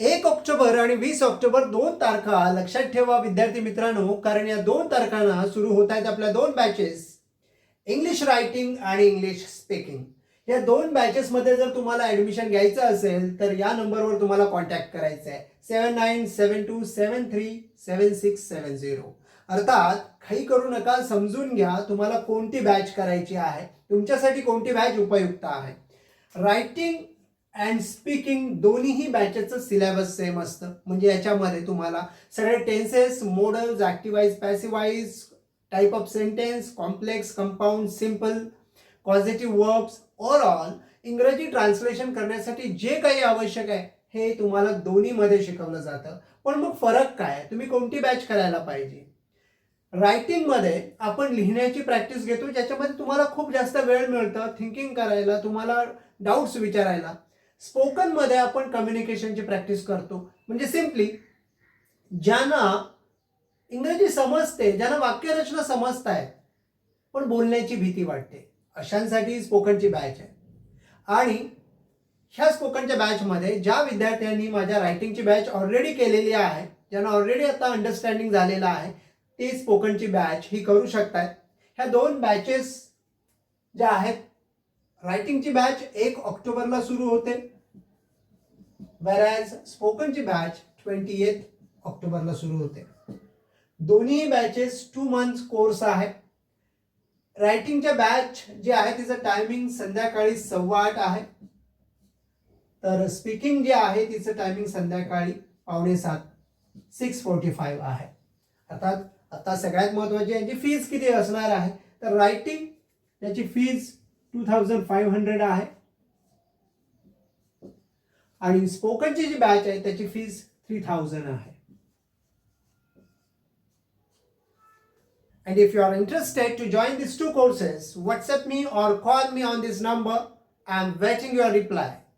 एक ऑक्टोबर आणि वीस ऑक्टोबर दोन तारखा लक्षात ठेवा विद्यार्थी मित्रांनो कारण या दोन तारखांना सुरू होत आहेत आपल्या दोन बॅचेस इंग्लिश रायटिंग आणि इंग्लिश स्पीकिंग या दोन बॅचेसमध्ये जर तुम्हाला ॲडमिशन घ्यायचं असेल तर या नंबरवर तुम्हाला कॉन्टॅक्ट करायचं आहे. Seven nine seven two seven three seven six seven zero अर्थात काही करू नका समजून घ्या तुम्हाला कोणती बॅच करायची आहे. तुमच्यासाठी कोणती बॅच उपयुक्त आहे. रायटिंग अँड स्पीकिंग दोन्हीही बॅचेसचं सिलेबस सेम असतं. म्हणजे याच्यामध्ये तुम्हाला सगळे tenses modals active voice passive voice type of sentence complex compound simple positive verbs overall इंग्रजी ट्रान्सलेशन करण्यासाठी जे काही आवश्यक आहे हे तुम्हाला दोन्हीमध्ये शिकवलं जातं. पण मग फरक काय तुम्ही कोणती बॅच करायला पाहिजे? रायटिंगमध्ये आपण लिहिण्याची प्रॅक्टिस घेतो ज्याच्यामध्ये तुम्हाला खूप जास्त वेळ मिळतं थिंकिंग करायला तुम्हाला डाऊट्स विचारायला. स्पोकनमध्ये आपण कम्युनिकेशनची प्रॅक्टिस करतो. म्हणजे सिम्पली ज्यांना इंग्रजी समजते ज्यांना वाक्यरचना समजतायत पण बोलण्याची भीती वाटते. अशांसाठी स्पोकनची बॅच आहे. आणि ह्या स्पोकनच्या बॅचमध्ये ज्या विद्यार्थ्यांनी माझ्या रायटिंगची बॅच ऑलरेडी केलेली आहे ज्यांना ऑलरेडी आता अंडरस्टँडिंग झालेलं आहे ते स्पोकनची बॅच ही करू शकतात ह्या दोन बॅचेस ज्या आहेत रायटिंगची बॅच एक ऑक्टोबरला सुरू होते. बऱ्याच स्पोकनची बॅच ट्वेंटी एथ ऑक्टोबरला सुरू होते. दोन्ही बॅचेस टू मंथ्स कोर्स आहे. रायटिंगच्या बॅच जे आहे तिचं टायमिंग संध्याकाळी सव्वा आठ आहे. तर स्पीकिंग जे आहे तिचं टायमिंग संध्याकाळी पावणे सात सिक्स फोर्टी फाईव्ह आहे. अर्थात आता सगळ्यात महत्त्वाची यांची फीज किती असणार आहे? तर रायटिंग याची fees to thousand five hundred आहे आणि स्पोकनची जी बॅच आहे त्याची फीज थ्री थाउजंड आहे And if you are interested to join these two courses, WhatsApp me or call me on this number. I am waiting your reply.